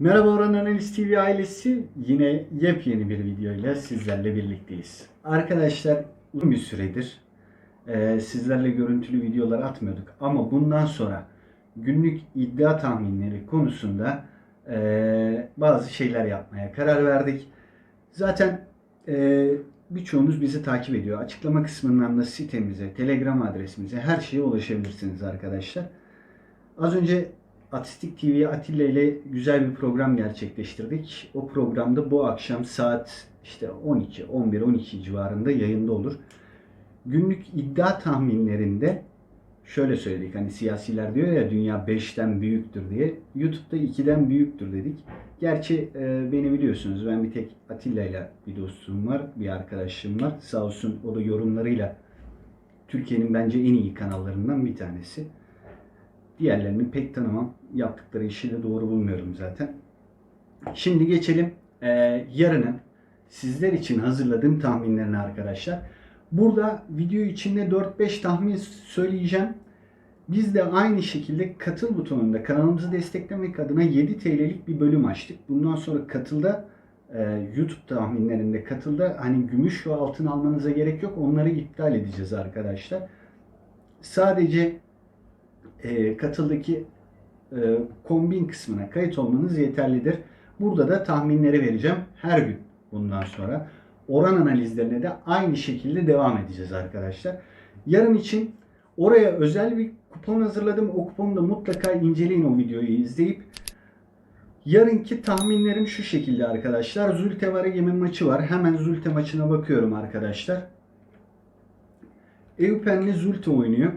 Merhaba Orhan Analiz TV ailesi. Yine yepyeni bir video ile sizlerle birlikteyiz. Arkadaşlar uzun bir süredir e, sizlerle görüntülü videolar atmıyorduk. Ama bundan sonra günlük iddia tahminleri konusunda e, bazı şeyler yapmaya karar verdik. Zaten e, birçoğunuz bizi takip ediyor. Açıklama kısmından da sitemize, telegram adresimize her şeye ulaşabilirsiniz arkadaşlar. Az önce Atistik TV Atilla ile güzel bir program gerçekleştirdik. O programda bu akşam saat işte 12, 11, 12 civarında yayında olur. Günlük iddia tahminlerinde şöyle söyledik hani siyasiler diyor ya dünya 5'ten büyüktür diye. YouTube'da 2'den büyüktür dedik. Gerçi e, beni biliyorsunuz ben bir tek Atilla ile bir dostum var, bir arkadaşım var. Sağ olsun o da yorumlarıyla Türkiye'nin bence en iyi kanallarından bir tanesi. Diğerlerini pek tanımam. Yaptıkları işi de doğru bulmuyorum zaten. Şimdi geçelim e, yarının sizler için hazırladığım tahminlerine arkadaşlar. Burada video içinde 4-5 tahmin söyleyeceğim. Biz de aynı şekilde katıl butonunda kanalımızı desteklemek adına 7 TL'lik bir bölüm açtık. Bundan sonra katılda e, YouTube tahminlerinde katılda hani gümüş ve altın almanıza gerek yok. Onları iptal edeceğiz arkadaşlar. Sadece e, katıldaki e, kombin kısmına kayıt olmanız yeterlidir. Burada da tahminleri vereceğim her gün bundan sonra. Oran analizlerine de aynı şekilde devam edeceğiz arkadaşlar. Yarın için oraya özel bir kupon hazırladım. O kuponu da mutlaka inceleyin o videoyu izleyip. Yarınki tahminlerim şu şekilde arkadaşlar. Zulte Varegem maçı var. Hemen Zulte maçına bakıyorum arkadaşlar. Eupen'le Zulte oynuyor.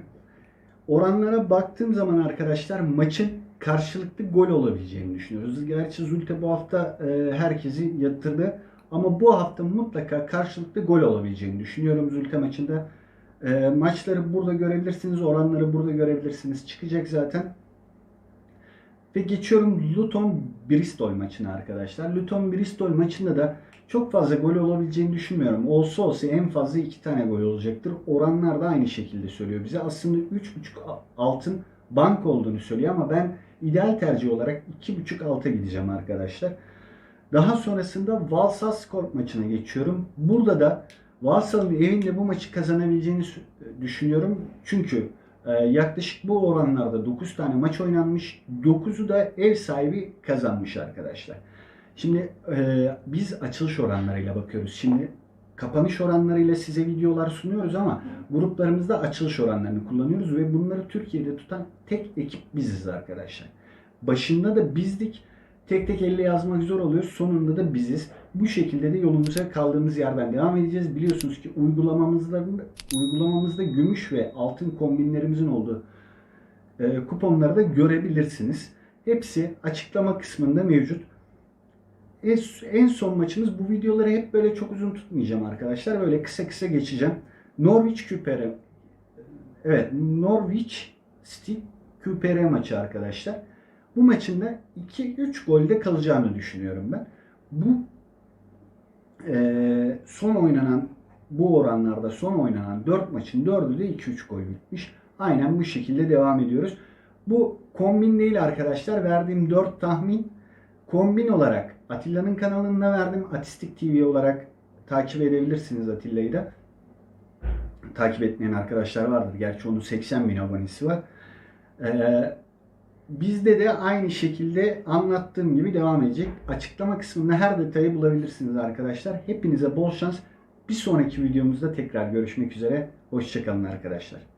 Oranlara baktığım zaman arkadaşlar maçın karşılıklı gol olabileceğini düşünüyoruz. Gerçi Zulte bu hafta e, herkesi yatırdı. Ama bu hafta mutlaka karşılıklı gol olabileceğini düşünüyorum Zulte maçında. E, maçları burada görebilirsiniz. Oranları burada görebilirsiniz. Çıkacak zaten. Ve geçiyorum Luton Bristol maçına arkadaşlar. Luton Bristol maçında da çok fazla gol olabileceğini düşünmüyorum. Olsa olsa en fazla iki tane gol olacaktır. Oranlar da aynı şekilde söylüyor bize. Aslında 3.5 altın bank olduğunu söylüyor ama ben ideal tercih olarak 2.5 alta gideceğim arkadaşlar. Daha sonrasında Valsaspor maçına geçiyorum. Burada da Valsal'ın evinde bu maçı kazanabileceğini düşünüyorum. Çünkü yaklaşık bu oranlarda 9 tane maç oynanmış. 9'u da ev sahibi kazanmış arkadaşlar. Şimdi e, biz açılış oranlarıyla bakıyoruz. Şimdi kapanış oranlarıyla size videolar sunuyoruz ama gruplarımızda açılış oranlarını kullanıyoruz ve bunları Türkiye'de tutan tek ekip biziz arkadaşlar. Başında da bizdik. Tek tek elle yazmak zor oluyor. Sonunda da biziz. Bu şekilde de yolumuza kaldığımız yerden devam edeceğiz. Biliyorsunuz ki uygulamamızda uygulamamızda gümüş ve altın kombinlerimizin olduğu e, kuponları da görebilirsiniz. Hepsi açıklama kısmında mevcut. En, en son maçımız bu videoları hep böyle çok uzun tutmayacağım arkadaşlar. Böyle kısa kısa geçeceğim. Norwich Küpere Evet Norwich City Küpere maçı arkadaşlar. Bu maçın da 2-3 golde kalacağını düşünüyorum ben. Bu e, son oynanan bu oranlarda son oynanan 4 maçın 4'ü de 2-3 gol bitmiş. Aynen bu şekilde devam ediyoruz. Bu kombin değil arkadaşlar. Verdiğim 4 tahmin kombin olarak Atilla'nın kanalında verdim. Atistik TV olarak takip edebilirsiniz Atilla'yı da. Takip etmeyen arkadaşlar vardır. Gerçi onun 80 bin abonesi var. Ee, Bizde de aynı şekilde anlattığım gibi devam edecek. Açıklama kısmında her detayı bulabilirsiniz arkadaşlar. Hepinize bol şans. Bir sonraki videomuzda tekrar görüşmek üzere. Hoşçakalın arkadaşlar.